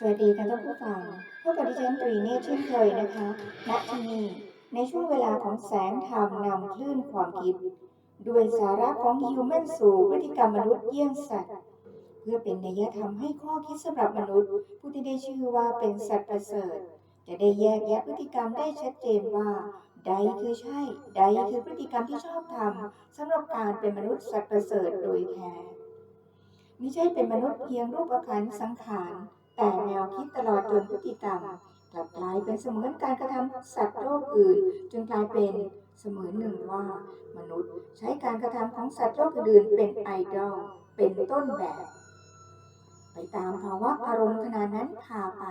สวัสดีค่ะท่านผู้ฟังพบกับดิฉันตรีเนตเช่นเคยนะคะ ณ ที่นี่ ในช่วงเวลาของแสงธรรมนำคลื่นความคิด ด้วยสาระของฮิวแมนสู่พฤติกรรมมนุษย์เยี่ยงสัตว์ เพื่อเป็นนัยธรรมให้ข้อคิดสำหรับมนุษย์ ผู้ที่ได้ชื่อว่าเป็นสัตว์ประเสริฐ จะได้แยกแยะพฤติกรรมได้ชัดเจนว่า ใดคือใช่ ใดคือพฤติกรรมที่ชอบทำสำหรับการเป็นมนุษย์สัตว์ประเสริฐโดยแท้ไม่ใช่เป็นมนุษย์เพียงรูปขันธ์สังขาร แต่แนวคิดตลอดจนพฤติกรรมกลับกลายเป็นเสมือนการกระทำสัตว์โลกอื่น จนกลายเป็นเสมือนหนึ่งว่า มนุษย์ใช้การกระทำของสัตว์โลกอื่นเป็นไอดอลเป็นต้นแบบ ไปตามภาวะอารมณ์ขณะนั้นพาไป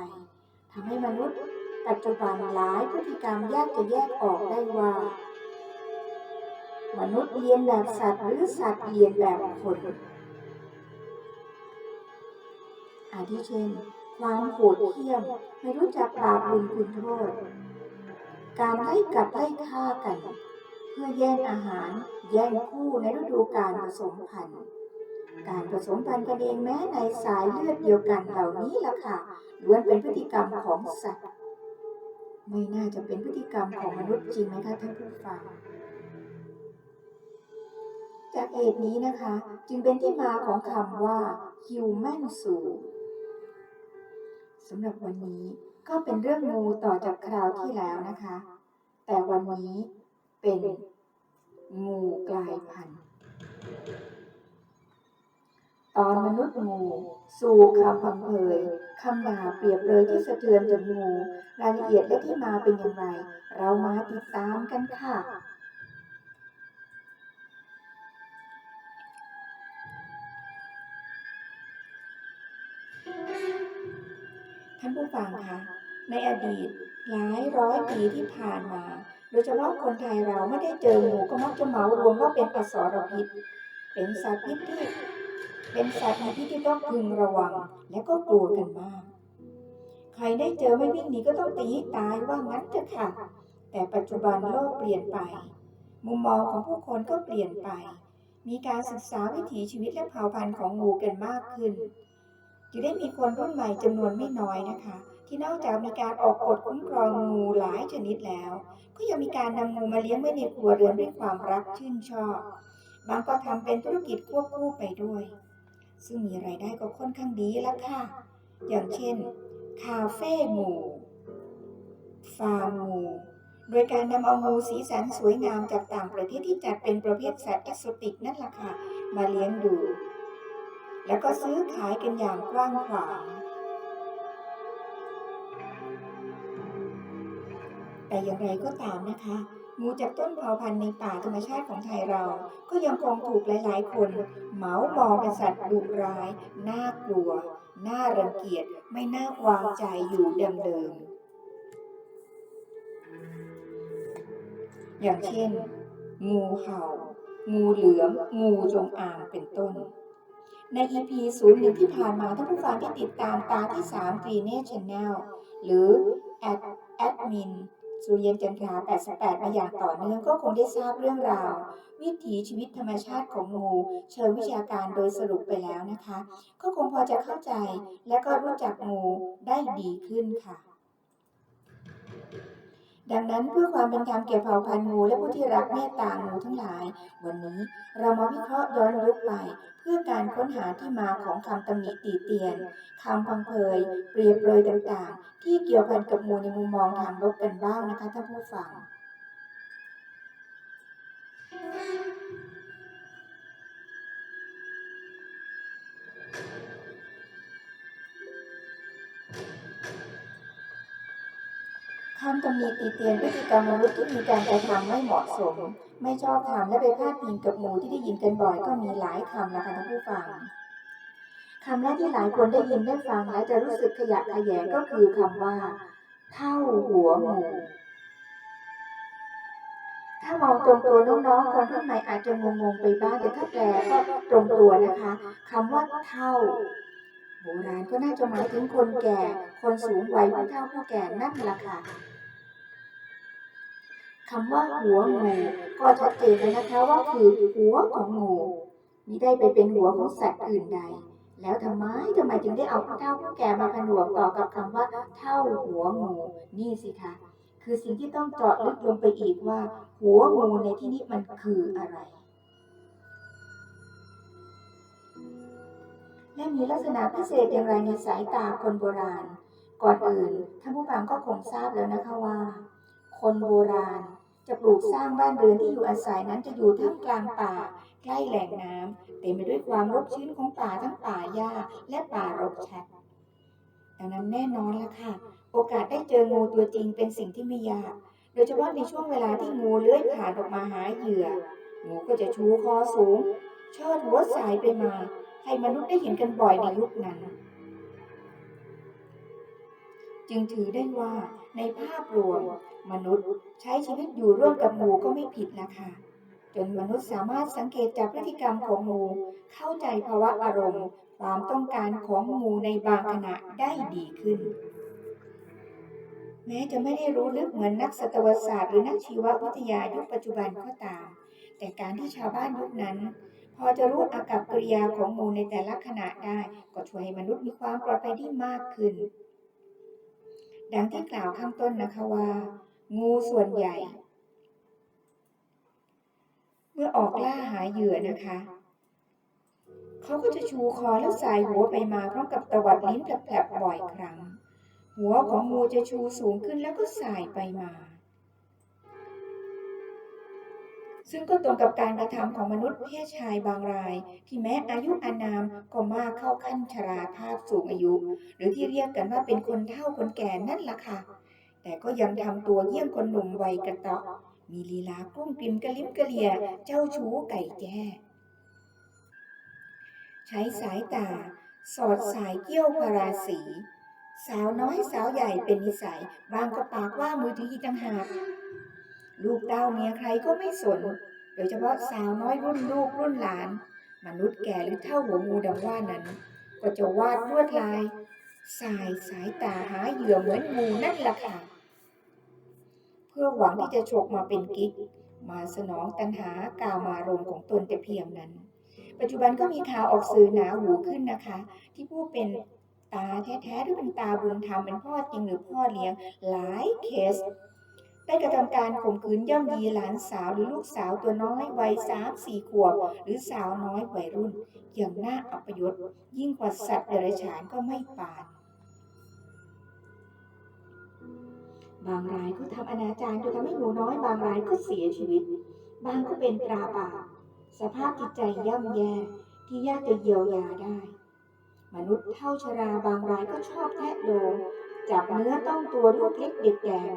ทำให้มนุษย์ ปัจจุบันหลายพฤติกรรมยากจะแยกออกได้ว่า มนุษย์เรียนแบบสัตว์หรือสัตว์เรียนแบบคนอาทิเช่น ความโหดเหี้ยมไม่รู้จักบาปบุญคุณโทษ การไล่กัดไล่ฆ่ากัน เพื่อแย่งอาหาร แย่งคู่ในฤดูการผสมพันธุ์ การผสมพันธุ์กันเองแม้ในสายเลือดเดียวกันเหล่านี้ล่ะค่ะล้วนเป็นพฤติกรรมของสัตว์ ไม่น่าจะเป็นพฤติกรรมของมนุษย์จริงไหมคะท่านผู้ฟังจากเหตุนี้นะคะ จึงเป็นที่มาของคำว่า human soul สำหรับวันนี้ก็เป็นเรื่องงูต่อจากคราวที่แล้วนะคะ แต่วันนี้เป็นงูกลายพันธุ์ ตอนมนุษย์งู สู่คำพังเพยคำด่าเปรียบเลยที่สะเทือนจนงู รายละเอียดและที่มาเป็นอย่างไร เรามาติดตามกันค่ะานผู้ฟังคะในอดีตหลายร้อยปีที่ผ่านมา โดยเฉพาะคนไทยเราไม่ได้เจองูก็มักจะเหมารวมว่าเป็นอสรพิษ เป็นสัตว์พิษที่เป็นสัตว์มีพิษที่ต้องพึงระวังและก็กลัวกันมาก ใครได้เจอไม่วิ่งหนีก็ต้องตีตายว่างั้นเถอะค่ะ แต่ปัจจุบันโลกเปลี่ยนไป มุมมองของผู้คนก็เปลี่ยนไป มีการศึกษาวิถีชีวิตและเผ่าพันธุ์ของงูกันมากขึ้น จึงได้มีคนรุ่นใหม่จำนวนไม่น้อยนะคะ ที่นอกจากมีการออกกฎคุ้มครองงูหลายชนิดแล้ว ก็ยังมีการนำงูมาเลี้ยงไว้ในครัวเรือนด้วยความรักชื่นชอบบางก็ทำเป็นธุรกิจควบคู่ไปด้วย ซึ่งมีไรายได้ก็ค่อนข้างดีแล้วค่ะ อย่างเช่น คาเฟ่งูฟาร์มงูโดยการนำเอางูสีสันสวยงามจากต่างประเทศที่จัดเป็นประเภทสัตว์เอ็กโซติกนั่นแหละค่ะ มาเลี้ยงดู แล้วก็ซื้อขายกันอย่างกว้างขวาง แต่อย่างไรก็ตามนะคะ งูจากต้นเผ่าพันธุ์ในป่าธรรมชาติของไทยเรา ก็ยังคงถูกหลาย ๆ คนเหมามองเป็นสัตว์ดุร้าย น่ากลัว น่ารังเกียจ ไม่น่าวางใจอยู่เดิมๆอย่างเช่น งูเห่า งูเหลือม งูจงอาง เป็นต้น ใน EP 0 1ที่ผ่านมาท่านผู้ฟังที่ติดตามตาที่3 g r e e n e Channel หรือ at admin สุริยันจันทรา88 มาอย่างต่อเนื่องก็คงได้ทราบเรื่องราว วิถีชีวิตธรรมชาติของงู เชิงวิชาการโดยสรุปไปแล้วนะคะ ก็คงพอจะเข้าใจและก็รู้จักงูได้ดีขึ้นค่ะ ดังนั้นเพื่อความเป็นธรรมแก่เผ่าพันธุ์งูและผู้ที่รักเมตตางูทั้งหลาย วันนี้เรามาวิเคราะห์ย้อนยุกไป เพื่อการค้นหาที่มาของคำตำหนิตีเตียนคำพังเพยเปรียบเปรยต่างๆ ที่เกี่ยวพันกับงูในมุมมองทางลบกันบ้างนะคะท่านผู้ฟัง คำตำหนิตีเตียนพฤติกรรมมนุษย์ที่มีการกระทำไม่เหมาะสม ไม่ชอบธรรมและไปพาดพิงกับหมู่ที่ได้ยินกันบ่อยก็มีหลายคำนะคะท่านผู้ฟังคำแรกที่หลายคนได้ยินได้ฟังและจะรู้สึกขยะแขยงก็คือคำว่า เท่าหัวหมูถ้ามองตรงตัวน้องๆคนรุ่นใหม่อาจจะงงๆไปบ้างแต่ถ้าแปลก็ตรงตัวนะคะคำว่าเท่าโบราณก็น่าจะหมายถึงคนแก่ คนสูงวัยผู้เฒ่าผู้แก่นั่นแหละค่ะ คำว่าหัวงูก็ชัดเจนแล้วนะคะว่าคือหัวของงูมิได้ไปเป็นหัวของสัตว์อื่นใด แล้วทำไมทำไมจึงได้เอาผู้เฒ่าผู้แก่มาผนวกต่อกับคำว่าเท่าหัวงูนี่สิคะคือสิ่งที่ต้องเจาะลึกลงไปอีกว่า หัวงูในที่นี้มันคืออะไร และมีลักษณะพิเศษอย่างไรในสายตาคนโบราณ ก่อนอื่นท่านผู้ฟังก็คงทราบแล้วนะคะว่า คนโบราณ จะปลูกสร้างบ้านเรือนที่อยู่อาศัยนั้นจะอยู่ท่ามกลางป่า ใกล้แหล่งน้ำเต็มไปด้วยความรกชื้นของป่าทั้งป่าหญ้าและป่ารกชัด ดังนั้นแน่นอนละค่ะ โอกาสได้เจองูตัวจริงเป็นสิ่งที่ไม่ยาก โดยเฉพาะในช่วงเวลาที่งูเลื้อยผ่านออกมาหาเหยื่อ งูก็จะชูคอสูงเชิดหัวสายไปมา ให้มนุษย์ได้เห็นกันบ่อยในยุคนั้น จึงถือได้ว่า ในภาพรวม มนุษย์ใช้ชีวิตอยู่ร่วมกับงูก็ไม่ผิดละคะจนมนุษย์สามารถสังเกตจากพฤติกรรมของงูเข้าใจภาวะอารมณ์ ความต้องการของงูในบางขณะได้ดีขึ้น แม้จะไม่ได้รู้ลึกเหมือนนักสัตวศาสตร์หรือนักชีววิทยายุคปัจจุบันก็ตาม แต่การที่ชาวบ้านยุคนั้น พอจะรู้อากับกิริยาของงูในแต่ละขณะได้ ก็ช่วยให้มนุษย์มีความปลอดภัยที่มากขึ้น ดังที่กล่าวข้างต้นนะคะว่า งูส่วนใหญ่ เมื่อออกล่าหาเหยื่อนะคะ เขาก็จะชูคอแล้วสายหัวไปมาพร้อมกับตวัดลิ้นแผลบๆบ่อยครั้ง หัวของงูจะชูสูงขึ้นแล้วก็สายไปมา ซึ่งก็ตรงกับการกระทำของมนุษย์เพศชายบางราย ที่แม้อายุอานามก็มากเข้าขั้นชราภาพสูงอายุ หรือที่เรียกกันว่าเป็นคนเฒ่าคนแก่นั่นล่ะค่ะ แต่ก็ยังทำตัวเยี่ยงคนหนุ่มวัยกระเตาะ มีลีลากุ้มกลิ่มกระลิมกระเลีย เจ้าชู้ไก่แจ้ใช้สายตา สอดสายเกี้ยวพาราสีสาวน้อยสาวใหญ่เป็นนิสัย บางก็ปากว่ามือถืออีกต่างหาก ลูกเต้าเมียใครก็ไม่สน โดยเฉพาะสาวน้อยรุ่นลูกรุ่นหลาน มนุษย์แก่หรือเท่าหัวงูดังว่านั้น ก็จะวาดลวดลาย สายสายตาหาเหยื่อเหมือนงูนั่นแหละค่ะ เพื่อหวังที่จะฉกมาเป็นกิ๊กมาสนองตัณหากามารมของตนแต่เพียงนั้น ปัจจุบันก็มีข่าวออกสื่อหนาหูขึ้นนะคะ ที่ผู้เป็นตาแท้ๆหรือเป็นตาบุญธรรมเป็นพ่อจริงหรือพ่อเลี้ยงหลายเคส ได้กระทำการข่มขืนย่ำยีหลานสาวหรือลูกสาวตัวน้อยวัยสามสี่ขวบ หรือสาวน้อยวัยรุ่น อย่างน่าอัปยศยิ่งกว่าสัตว์เดรัจฉานก็ไม่ปานบางรายก็ทำอนาจารจนทำให้หนูน้อยบางรายก็เสียชีวิต บางก็เป็นตราบาปสภาพจิตใจย่ำแย่ที่ยากจะเยียวยาได้ มนุษย์เท่าชราบางรายก็ชอบแทะโลมจับเนื้อต้องตัวลูกเล็กเด็กแดง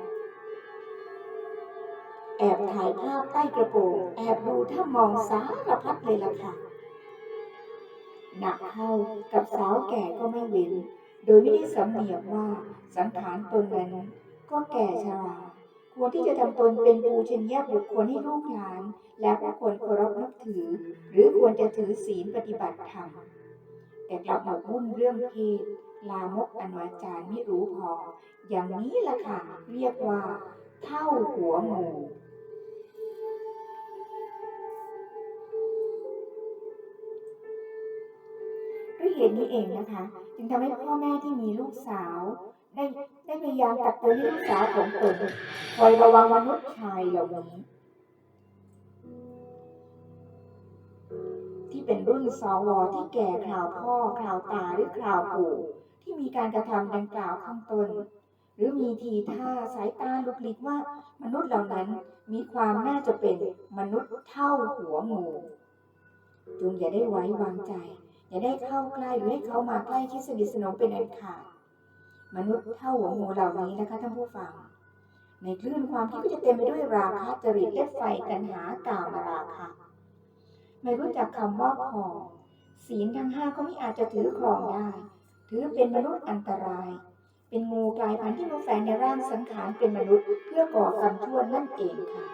แอบถ่ายภาพใต้กระโปรงแอบดูถ้ามองสารพัดเลยล่ะค่ะ หนักเข้ากับสาวแก่ก็ไม่เว้น โดยไม่ได้สำเนียกว่าสังขารตนนั้นก็แก่ชราควรที่จะทำตนเป็นปูชนียบุคคลให้ลูกหลาน และผู้คนเคารพนับถือ หรือควรจะถือศีลปฏิบัติธรรมแต่กลับมกมุ่นเรื่องเพศลามกอนาจารไม่รู้พอ อย่างนี้ล่ะค่ะ เรียกว่า เท่าหัวงู ยเหตุนี้เองนะคะ จึงทำให้พ่อแม่ที่มีลูกสาว ได้ได้พยายามตักเตือนลูกสาวของตนคอยระวังมนุษย์ชายเหล่านี้ที่เป็นรุ่นสวที่แก่คราวพ่อคราวตาหรือคราวปู่ที่มีการกระทำดังกล่าวข้างต้น หรือมีทีท่าสายตาลุกลิกว่ามนุษย์เหล่านั้นมีความน่าจะเป็นมนุษย์เท่าหัวงูจงอย่าได้ไว้วางใจ อย่าได้เข้าใกล้หรือให้เขามาใกล้ที่สนิทสนมเป็นอันขาดมนุษย์เท่าหัวงูเหล่านี้นะคะท่านผู้ฟัง ในคลื่นความคิดก็จะเต็มไปด้วยราคะจริตและไฟตัณหากามราคะไม่รู้จักคำว่าพอศีลทั้งห้าก็ไม่อาจจะถือครองได้ ถือเป็นมนุษย์อันตราย เป็นงูกลายพันธุ์ที่มาแฝงในร่างสังขารเป็นมนุษย์เพื่อก่อกรรมชั่วนั่นเองค่ะ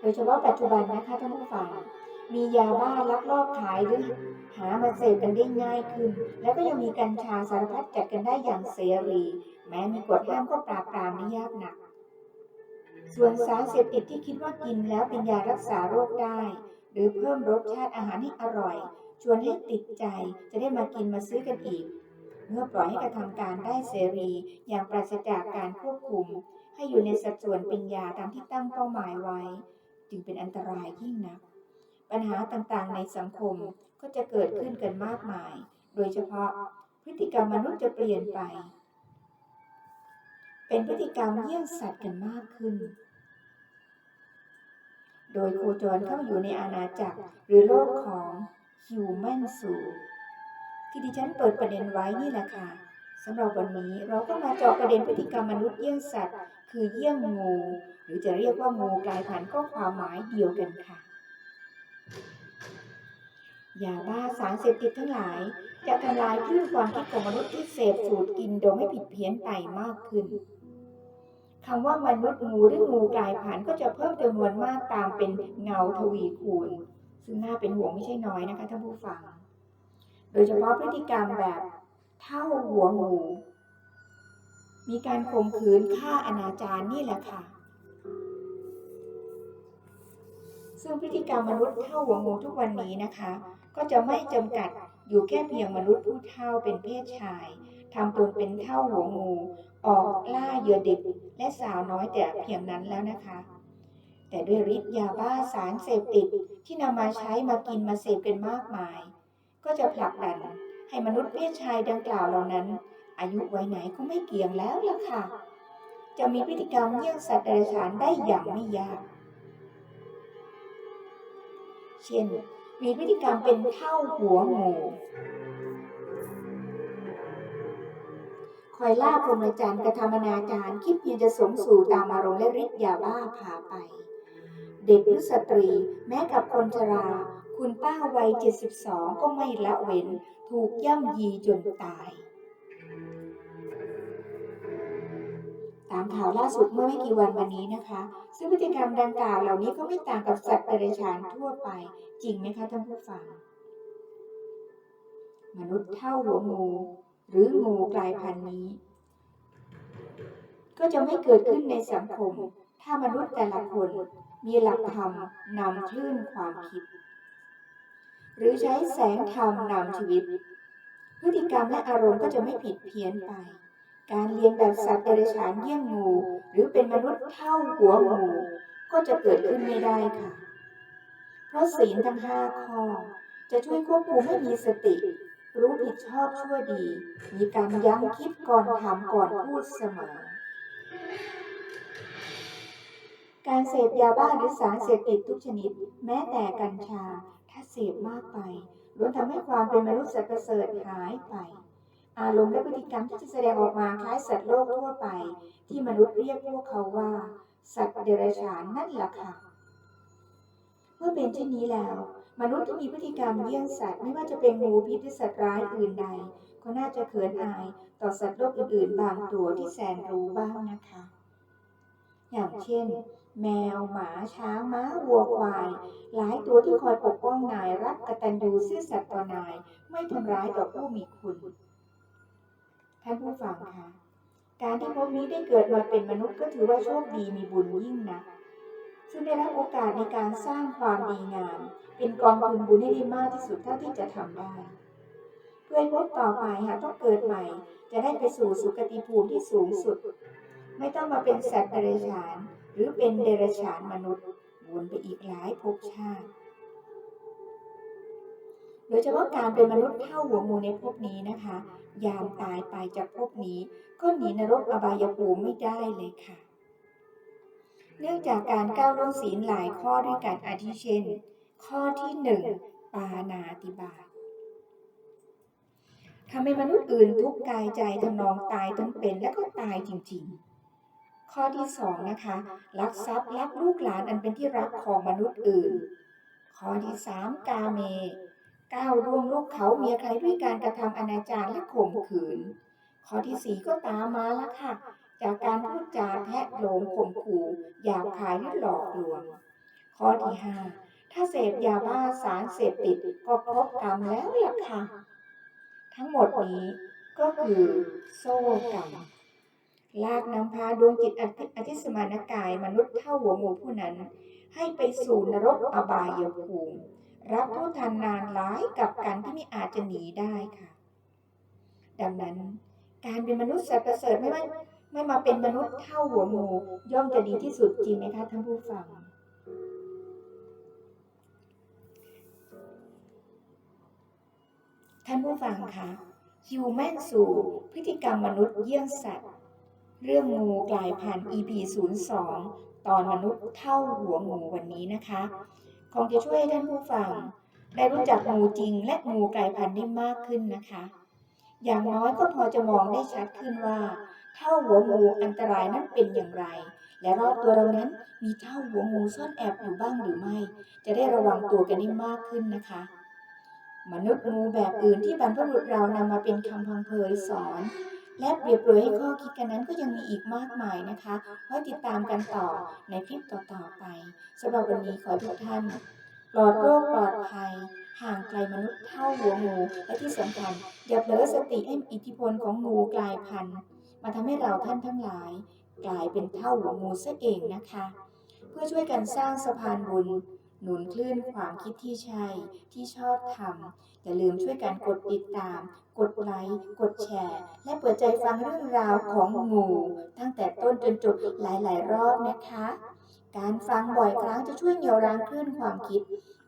โดยเฉพาะปัจจุบันนะคะท่านผู้ฟังมียาบ้าลักลอบขายหรือหามาเสพกันได้ง่ายขึ้น แล้วก็ยังมีกัญชาสารพัดจัดกันได้อย่างเสรี แม้มีกฎห้ามก็ปราบปรามไม่ยากหนัก ส่วนสารเสพติดที่คิดว่ากินแล้วเป็นยารักษาโรคได้ หรือเพิ่มรสชาติอาหารให้อร่อย ชวนให้ติดใจจะได้มากินมาซื้อกันอีก เมื่อปล่อยให้กระทำการได้เสรี อย่างปราศจากการควบคุม ให้อยู่ในสัดส่วนเป็นยาตามที่ตั้งเป้าหมายไว้ จึงเป็นอันตรายยิ่งนัก ปัญหาต่างๆในสังคมก็จะเกิดขึ้นกันมากมาย โดยเฉพาะพฤติกรรมมนุษย์จะเปลี่ยนไป เป็นพฤติกรรมเยี่ยงสัตว์กันมากขึ้น โดยโคจรเข้าอยู่ในอาณาจักรหรือโลกของ Human Zoo ที่ดิฉันเปิดประเด็นไว้นี่แหละค่ะสำหรับวันนี้เราก็มาเจาะประเด็นพฤติกรรมมนุษย์เยี่ยงสัตว์ คือเยี่ยงงู หรือจะเรียกว่างูกลายพันธุ์ก็ความหมายเดียวกันค่ะ ยาบ้าสารเสพติดทั้งหลาย จะทำลายคลื่นความคิดของมนุษย์ที่เสพสูตรกินโดยไม่ผิดเพี้ยนไปมากขึ้นคำว่ามนุษย์งูหรืองูกลายพันธุ์ก็จะเพิ่มจำนวนมากตามเป็นเงาทวีคูณ ซึ่งน่าเป็นห่วงไม่ใช่น้อยนะคะท่านผู้ฟัง โดยเฉพาะพฤติกรรมแบบเท่าหัวงูมีการข่มขืนฆ่าอนาจารนี่แหละค่ะ ซึ่งพฤติกรรมมนุษย์เท่าหัวงูทุกวันนี้นะคะ ก็จะไม่จำกัดอยู่แค่เพียงมนุษย์ผู้เท่าเป็นเพศชายทำตนเป็นเท่าหัวงู ออกล่าเหยื่อเด็กและสาวน้อยแต่เพียงนั้นแล้วนะคะ แต่ด้วยฤทธิ์ยาบ้าสารเสพติดที่นำมาใช้มากินมาเสพกันมากมาย ก็จะผลักดันให้มนุษย์เพศชายดังกล่าวเหล่านั้น อายุไวัยไหนก็ไม่เกี่ยงแล้วล่ะค่ะ จะมีพฤติกรรมเยี่ยงสัตว์เดรัจฉานได้อย่างไม่ยาก เช่น มีพฤติกรรมเป็นเท่าหัวงูคอยล่าพรหมจรรย์กระทำอนาจารคิดเพียงจะสมสู่ตามอารมณ์และฤทธิ์ยาบ้าพาไป เด็กหรือสตรี แม้กับคนชรา คุณป้าวัย 72 ก็ไม่ละเว้น ถูกย่ำยีจนตาย ตามข่าวล่าสุดเมื่อไม่กี่วันมานี้นะคะ ซึ่งพฤติกรรมดังกล่าวเหล่านี้ก็ไม่ต่างกับสัตว์เดรัจฉานทั่วไป จริงไหมคะท่านผู้ฟัง มนุษย์เท่าหัวงูหรืองูกลายพันธุ์นี้ ก็จะไม่เกิดขึ้นในสังคม ถ้ามนุษย์แต่ละคนมีหลักธรรมนำคลื่นความคิด หรือใช้แสงธรรมนำชีวิต พฤติกรรมและอารมณ์ก็จะไม่ผิดเพี้ยนไป การเรียนแบบสัตว์เดรัจฉานเยี่ยงงู หรือเป็นมนุษย์เท่าหัวงูก็จะเกิดขึ้นไม่ได้ค่ะ เพราะศีลทั้งห้าข้อ จะช่วยควบคุมให้มีสติ รู้ผิดชอบชั่วดี มีการยั้งคิดก่อนทำก่อนพูดเสมอ การเสพยาบ้าหรือสารเสพติดทุกชนิด แม้แต่กัญชา ถ้าเสพมากไปล้วนทำให้ความเป็นมนุษย์สัตว์ประเสริฐหายไป อารมณ์และพฤติกรรมที่จะแสดงออกมาคล้ายสัตว์โลกทั่วไป ที่มนุษย์เรียกพวกเขาว่า สัตว์เดรัจฉานนั่นแหละค่ะ เมื่อเป็นเช่นนี้แล้ว มนุษย์ที่มีพฤติกรรมเยี่ยงสัตว์ไม่ว่าจะเป็นงูพิษหรือสัตว์ร้ายอื่นใด ก็น่าจะเขินอายต่อสัตว์โลกอื่นๆ บางตัวที่แสนรู้บ้างนะคะ อย่างเช่น แมวหมาช้างม้าวัวควาย หลายตัวที่คอยปกป้องนายรักกตัญญูซื่อสัตย์ต่อนายไม่ทำร้ายต่อผู้มีคุณ ท่านผู้ฟังคะการที่พวกนี้ได้เกิดมาเป็นมนุษย์ก็ถือว่าโชคดีมีบุญยิ่งนะซึ่งได้รับโอกาสในการสร้างความดีงาม เป็นกองทุนบุญให้ได้มากที่สุดเท่าที่จะทำได้ เพื่อพบต่อไปหากต้องเกิดใหม่ จะได้ไปสู่สุคติภูมิที่สูงสุด ไม่ต้องมาเป็นสัตว์เดรัจฉาน หรือเป็นเดรัจฉานมนุษย์วนไปอีกหลายภพชาติ โดยเฉพาะการเป็นมนุษย์เท่าหัวงูในภพนี้นะคะ ยามตายไปจากภพนี้ก็หนีนรกอบายภูมิไม่ได้เลยค่ะ เนื่องจากการก้าวล่วงศีลหลายข้อด้วยกันอาทิเช่น ข้อที่หนึ่งปานาติบาตทำให้มนุษย์อื่นทุกกายใจทำนองตายทั้งเป็นและก็ตายจริงๆ ข้อที่สองนะคะลักทรัพย์ลักลูกหลานอันเป็นที่รักของมนุษย์อื่น ข้อที่สามกาเม ก้าวล่วงลูกเขาเมียใครด้วยการกระทำอนาจารและข่มขืน ข้อที่สี่ก็ตามมาล้วค่ะ จากการพูดจาแทะโลมข่มขู่หยาบคายและหลอกลวง ข้อที่ห้าถ้าเสพยาบ้าสารเสพติดก็ครบกรรมแล้วล่ะค่ะ ทั้งหมดนี้ก็คือโซ่กรรมลากนำพาดวงจิตอธิอธิสมานกายมนุษย์เท่าหัวงูผู้นั้น ให้ไปสู่นรกอบายภูมิ รับโทษทานนานหลายกับการที่ไม่อาจจะหนีได้ค่ะ ดังนั้น การเป็นมนุษย์สัตว์ประเสริฐไม่ว่าไม่มาเป็นมนุษย์เท่าหัวงูย่อมจะดีที่สุดจริงไหมคะท่านผู้ฟังท่านผู้ฟังคะฮิวแมนสู่พฤติกรรมมนุษย์เยี่ยงสัตว์ เรื่องงูกลายพันธุ์ EP 02ตอนมนุษย์เท่าหัวงูวันนี้นะคะ คงจะช่วยให้ท่านผู้ฟัง ได้รู้จักงูจริงและงูกลายพันธุ์ได้มากขึ้นนะคะ อย่างน้อยก็พอจะมองได้ชัดขึ้นว่าเท่าหัวงูอันตรายนั้นเป็นอย่างไร และรอบตัวเรานั้นมีเท่าหัวงูซ่อนแอบอยู่บ้างหรือไม่ จะได้ระวังตัวกันได้มากขึ้นนะคะ มนุษย์งูแบบอื่นที่บรรพบุรุษเรานำมาเป็นคำพังเพยสอน และเปรียบเปรยให้ข้อคิดกันนั้นก็ยังมีอีกมากมายนะคะไว้ติดตามกันต่อในคลิปต่อๆไปสำหรับวันนี้ขอทุกท่านปลอดโรคปลอดภัย ห่างไกลมนุษย์เท่าหัวงูและที่สำคัญอย่าเผลอสติให้อิทธิพลของงูกลายพันธุ์มาทำให้เราท่านทั้งหลาย กลายเป็นเท่าหัวงูซะเองนะคะ เพื่อช่วยกันสร้างสะพานบุญ หนุนคลื่นความคิดที่ใช่ที่ชอบทำอย่าลืมช่วยกันกดติดตาม กดไลค์ กดแชร์ และเปิดใจฟังเรื่องราวของงูตั้งแต่ต้นจนจบหลายๆ รอบนะคะ การฟังบ่อยครั้งจะช่วยเหนี่ยวรั้งคลื่นความคิด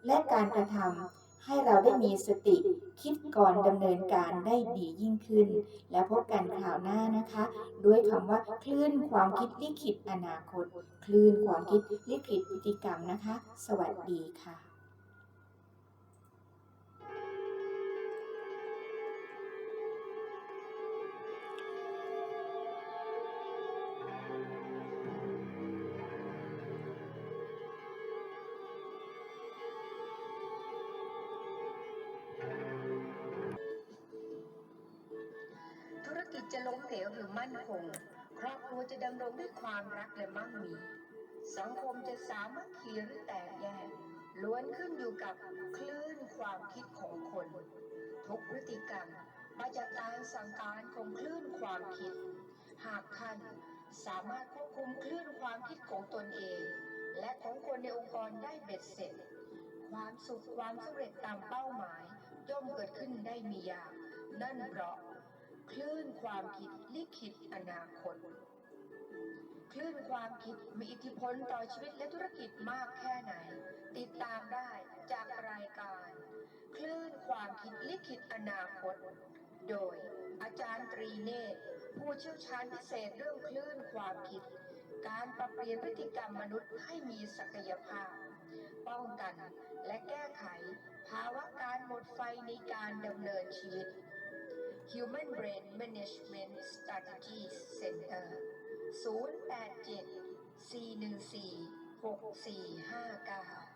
และการกระทำ ให้เราได้มีสติคิดก่อนดำเนินการได้ดียิ่งขึ้น แล้วพบกันคราวหน้านะคะ ด้วยคำว่าคลื่นความคิดลิขิตอนาคต คลื่นความคิดลิขิตพฤติกรรมนะคะ สวัสดีค่ะ จะล้มเหลวหรือมั่นคง ครอบครัวจะดำรงด้วยความรักและมั่งมี สังคมจะสามัคคีหรือแตกแยกล้วนขึ้นอยู่กับคลื่นความคิดของคน ทุกพฤติกรรมมาจากการสั่งการของคลื่นความคิด หากท่านสามารถควบคุมคลื่นความคิดของตนเอง และของคนในองค์กรได้เบ็ดเสร็จ ความสุขความสำเร็จตามเป้าหมายย่อมเกิดขึ้นได้มีอย่างนั่นเพราะ คลื่นความคิดลิขิตอนาคต คลื่นความคิดมีอิทธิพลต่อชีวิตและธุรกิจมากแค่ไหน ติดตามได้จากรายการ คลื่นความคิดลิขิตอนาคต โดยอาจารย์ตรีเนตรผู้เชี่ยวชาญพิเศษเรื่องคลื่นความคิด การปรับเปลี่ยนพฤติกรรมมนุษย์ให้มีศักยภาพ ป้องกันและแก้ไข ภาวะการหมดไฟในการดำเนินชีวิต Human Brain Management Strategies Center 087 414 6459